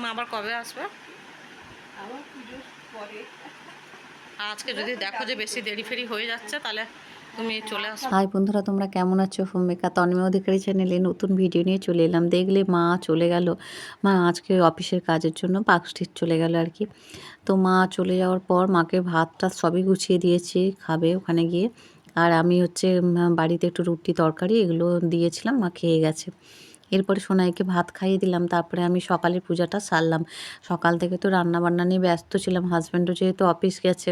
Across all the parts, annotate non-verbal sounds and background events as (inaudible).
মা আবার কবে আসবে? আবার পুজোর পরে। আজকে যদি দেখো যে বেশি দেরি ফেরি হয়ে যাচ্ছে তাহলে তুমি চলে আসো। হাই বন্ধুরা তোমরা কেমন আছো? হোমমেকার তন্ময় অধিকারী চ্যানেলে নতুন ভিডিও নিয়ে চলে এলাম। দেখলে মা চলে গেল। মা আজকে অফিসের কাজের জন্য পার্ক স্ট্রিট চলে গেল আর কি। তো মা চলে যাওয়ার পর মাকে ভাতটা সবই গুছিয়ে দিয়েছি খাবে ওখানে গিয়ে। আর আমি হচ্ছে বাড়িতে একটু রুটি তরকারি এগুলো দিয়েছিলাম মা খেয়ে গেছে। এরপরে সোনাইকে ভাত খাইয়ে দিলাম তারপরে আমি সকালের পূজাটা সারলাম। সকাল থেকে তো রান্না বান্না নিয়ে ব্যস্ত ছিলাম হাজব্যান্ডও যেহেতু অফিস গেছে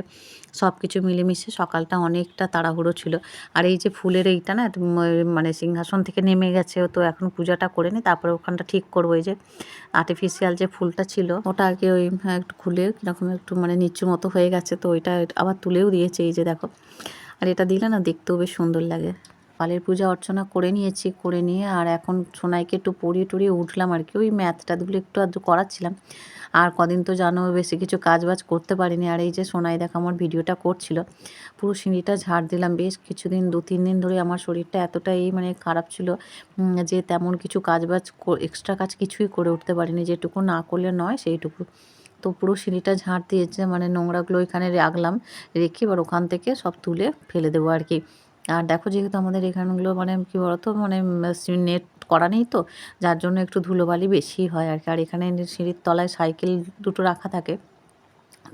সব কিছু মিলেমিশে সকালটা অনেকটা তাড়াহুড়ো ছিল। আর এই যে ফুলের এইটা না মানে সিংহাসন থেকে নেমে গেছে তো এখন পূজাটা করে নি তারপরে ওখানটা ঠিক করব। এই যে আর্টিফিশিয়াল যে ফুলটা ছিল ওটা আগে ওই হ্যাঁ, একটু খুলে কীরকম একটু মানে নিচু মতো হয়ে গেছে তো ওইটা আবার তুলেও দিয়েছে। এই যে দেখো আর এটা দিলে না দেখতেও বেশ সুন্দর লাগে। পালের পূজা অর্চনা করে নিয়েছি, করে নিয়ে আর এখন সোনাইকে একটু পরিয়ে টড়িয়ে উঠলাম আর কি। ওই ম্যাথটাগুলো একটু আধটু করাচ্ছিলাম। আর কদিন তো জানো বেশি কিছু কাজ বাজ করতে পারিনি। আর এই যে সোনাই দেখা আমার ভিডিওটা করছিল, পুরো সিঁড়িটা ঝাড় দিলাম। বেশ কিছুদিন, দু, তিন দিন ধরে আমার শরীরটা এতটাই মানে খারাপ ছিল যে তেমন কিছু কাজ বাজ এক্সট্রা কাজ কিছুই করে উঠতে পারিনি। যেটুকু না করলে নয়, সেইটুকু। তো পুরো সিঁড়িটা ঝাড় দিয়েছে মানে নোংরাগুলো ওইখানে রাখলাম, রেখে এবার ওখান থেকে সব তুলে ফেলে দেবো আর কি। আর দেখো যেহেতু আমাদের এখানগুলো মানে কী বলতো মানে নেট করা নেই তো, যার জন্য একটু ধুলোবালি বেশি হয় আর কি। আর এখানে সিঁড়ির তলায় সাইকেল দুটো রাখা থাকে,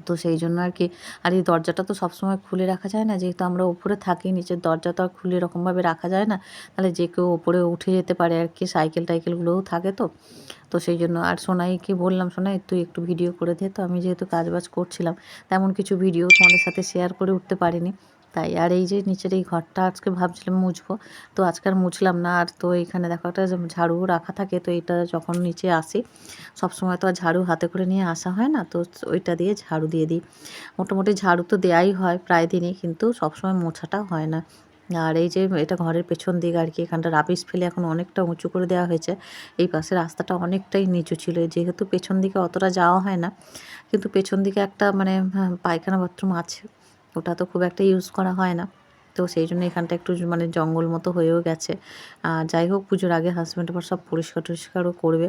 তো সেই জন্য আর কি। আর এই দরজাটা তো সবসময় খুলে রাখা যায় না, যেহেতু আমরা উপরে থাকি, নিচের দরজা তো আর খুলে এরকমভাবে রাখা যায় না, তাহলে যে কেউ ওপরে উঠে যেতে পারে আর কি, সাইকেল টাইকেলগুলোও থাকে তো। তো সেই জন্য, আর সোনাইকে বললাম, সোনাই, তুই একটু ভিডিও করে দে, তো আমি যেহেতু কাজবাজ করছিলাম, তেমন কিছু ভিডিও তোমাদের সাথে শেয়ার করে উঠতে পারিনি। তাই। আর এই যে নিচের এই ঘরটা আজকে ভাবছিলাম মুছবো তো আজকে আর মুছলাম না। আর তো এখানে দেখো একটা ঝাড়ু রাখা থাকে তো এটা যখন নিচে আসি সব সময় তো আর ঝাড়ু হাতে করে নিয়ে আসা হয় না তো ওইটা দিয়ে ঝাড়ু দিয়ে দিই। মোটামুটি ঝাড়ু তো দেয়াই হয় প্রায় দিনই কিন্তু সবসময় মোছাটা হয় না। আর এই যে এটা ঘরের পেছন দিক আর কি এখানটা রাবিশ ফেলে এখন অনেকটা উঁচু করে দেওয়া হয়েছে। এই পাশে রাস্তাটা অনেকটাই নিচু ছিল যেহেতু পেছন দিকে অতটা যাওয়া হয় না কিন্তু পেছন দিকে একটা মানে হ্যাঁ, পায়খানা বাথরুম আছে। ওটা তো খুব একটা ইউজ করা হয় না। তো সেই জন্য এখানটা একটু মানে জঙ্গল মতো হয়েও গেছে। যাই হোক, পুজোর আগে হাজব্যান্ড আবার সব পরিষ্কার টরিষ্কারও করবে।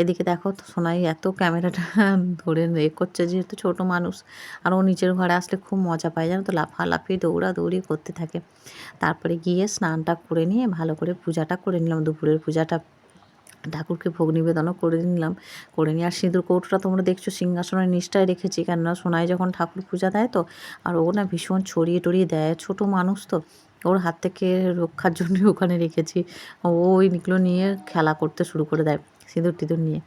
এদিকে দেখো তো সোনাই এত ক্যামেরাটা (laughs) ধরে এ করছে যেহেতু ছোট মানুষ। আর ও নিচের ঘরে আসলে খুব মজা পায়, জানো তো? লাফালাফি, দৌড়াদৌড়ি করতে থাকে। তারপরে গিয়ে স্নানটা করে নিয়ে ভালো করে পূজাটা করে নিলাম। দুপুরের পূজাটা ঠাকুরকে ভোগ নিবেদনও করে নিলাম। করে নিয়ে আর সিঁদুর কৌটোটা তোমরা দেখছ সিংহাসনের নিষ্ঠায় রেখেছি, কেননা সোনায় যখন ঠাকুর পূজা দেয় তো, আর ও না ভীষণ ছড়িয়ে টড়িয়ে দেয়, ছোট মানুষ তো, ওর হাত থেকে রক্ষার জন্য (laughs) ওখানে রেখেছি। ও ওইগুলো নিয়ে খেলা করতে শুরু করে দেয়, সিঁদুর টিঁদুর নিয়ে।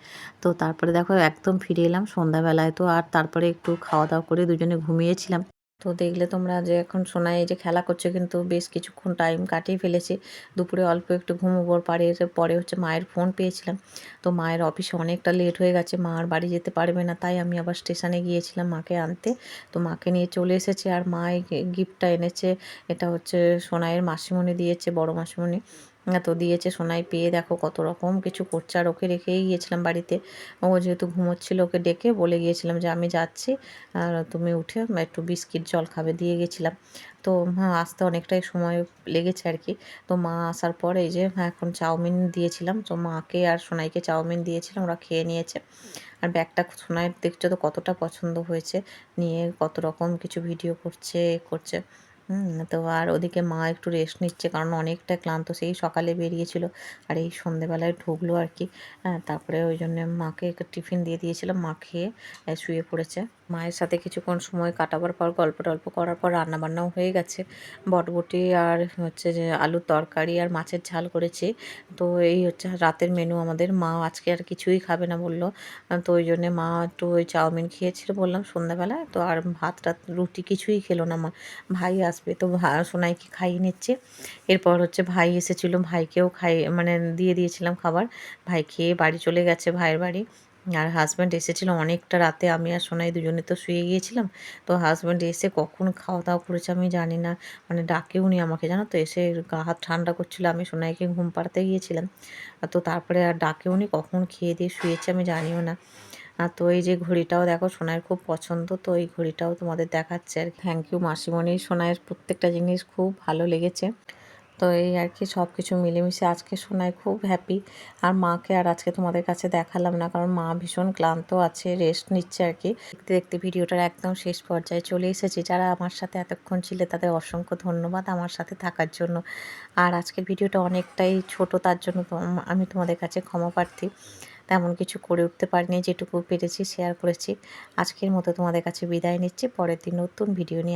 তো তারপরে দেখো একদম ফিরে এলাম, সন্ধ্যাবেলায় তো আর তারপরে একটু খাওয়া দাওয়া করে দুজনে ঘুমিয়েছিলাম। তো দেখলে তোমরা যে এখন এই যে খেলা করছে কিন্তু বেশ কিছুক্ষণ টাইম কাটিয়ে ফেলেছি। দুপুরে অল্প একটু ঘুমোবার পারে পরে হচ্ছে মায়ের ফোন পেয়েছিলাম। তো মায়ের অফিসে অনেকটা লেট হয়ে গেছে, মা আর বাড়ি যেতে পারবে না, তাই আমি আবার স্টেশনে গিয়েছিলাম মাকে আনতে। তো মাকে নিয়ে চলে এসেছে আর মা গিফটটা এনেছে, এটা হচ্ছে সোনাইয়ের মাসিমণি দিয়েছে, বড় মাসিমণি। তো দিয়েছে সোনাই পেয়ে দেখো কত রকম কিছু করছে। আর ওকে রেখেই গিয়েছিলাম বাড়িতে। ও যেহেতু ঘুমোচ্ছিল ওকে ডেকে বলে গিয়েছিলাম যে আমি যাচ্ছি। আর তুমি উঠে একটু বিস্কিট জল খাবে। দিয়ে গেছিলাম তো হ্যাঁ আসতে অনেকটাই সময় লেগেছে আর কি। তো মা আসার পর এই যে হ্যাঁ, এখন চাউমিন দিয়েছিলাম। তো মাকে আর সোনাইকে চাউমিন দিয়েছিলাম ওরা খেয়ে নিয়েছে। আর ব্যাগটা সোনাইয়ের দেখছ তো কতটা পছন্দ হয়েছে। নিয়ে কত রকম কিছু ভিডিও করছে করছে। হুম, তো আর ওদিকে মা একটু রেস্ট নিচ্ছে কারণ অনেকটা ক্লান্ত, সেই সকালে বেরিয়েছিল। আর এই সন্ধেবেলায় ঢুকলো আর কি। তারপরে ওই জন্য মাকে একটা টিফিন দিয়ে দিয়েছিলাম মা খেয়ে শুয়ে পড়েছে। মায়ের সাথে কিছুক্ষণ সময় কাটাবার পর, গল্প টল্প করার পর রান্নাবান্নাও হয়ে গেছে। বটবটি আর হচ্ছে যে আলুর তরকারি আর মাছের ঝাল করেছি। তো এই হচ্ছে রাতের মেনু আমাদের। মা আজকে আর কিছুই খাবে না বলল। তো ওই জন্যে মা একটু ওই চাউমিন খেয়েছিল বললাম সন্ধ্যাবেলায় তো আর ভাত টাত, রুটি কিছুই খেলো না মা। ভাই আসবে তো সোনাইকে খাইয়ে নিচ্ছে। এরপর হচ্ছে ভাই এসেছিল। ভাইকেও খাই মানে দিয়ে দিয়েছিলাম খাবার। ভাই খেয়ে বাড়ি চলে গেছে ভাইয়ের বাড়ি। আর হাজব্যান্ড এসেছিল অনেকটা রাতে, আমি আর সোনাই দুজনে তো শুয়ে গিয়েছিলাম। তো হাজব্যান্ড এসে কখন খাওয়া দাওয়া করেছে আমি জানি না মানে ডাকেও নি আমাকে, জানো তো? এসে গা হাত ঠান্ডা করছিল, আমি সোনাইকে ঘুম পাড়াতে গিয়েছিলাম। তো তারপরে আর ডাকেও নি, কখন খেয়ে দিয়ে শুয়েছে আমি জানিও না। আর তো এই যে ঘড়িটাও দেখো সোনার খুব পছন্দ, তো এই ঘড়িটাও তোমাদের দেখাচ্ছে আর থ্যাংক ইউ মাসিমণি, সোনাইয়ের প্রত্যেকটা জিনিস খুব ভালো লেগেছে। তো এই আর কি সব কিছু মিলেমিশে আজকে শোনায় খুব হ্যাপি আর মাকে আর আজকে তোমাদের কাছে দেখালাম না, কারণ মা ভীষণ ক্লান্ত আছে রেস্ট নিচ্ছে আর কি। দেখতে দেখতে ভিডিওটার একদম শেষ পর্যায়ে চলে এসেছি। যারা আমার সাথে এতক্ষণ ছিলে তাদের অসংখ্য ধন্যবাদ আমার সাথে থাকার জন্য। আর আজকের ভিডিওটা অনেকটাই ছোট, তার জন্য আমি তোমাদের কাছে ক্ষমা প্রার্থী। তেমন কিছু করে উঠতে পারিনি, যেটুকু পেরেছি শেয়ার করেছি। আজকের মতো তোমাদের কাছে বিদায় নিচ্ছি। পরের দিন নতুন ভিডিও নিয়ে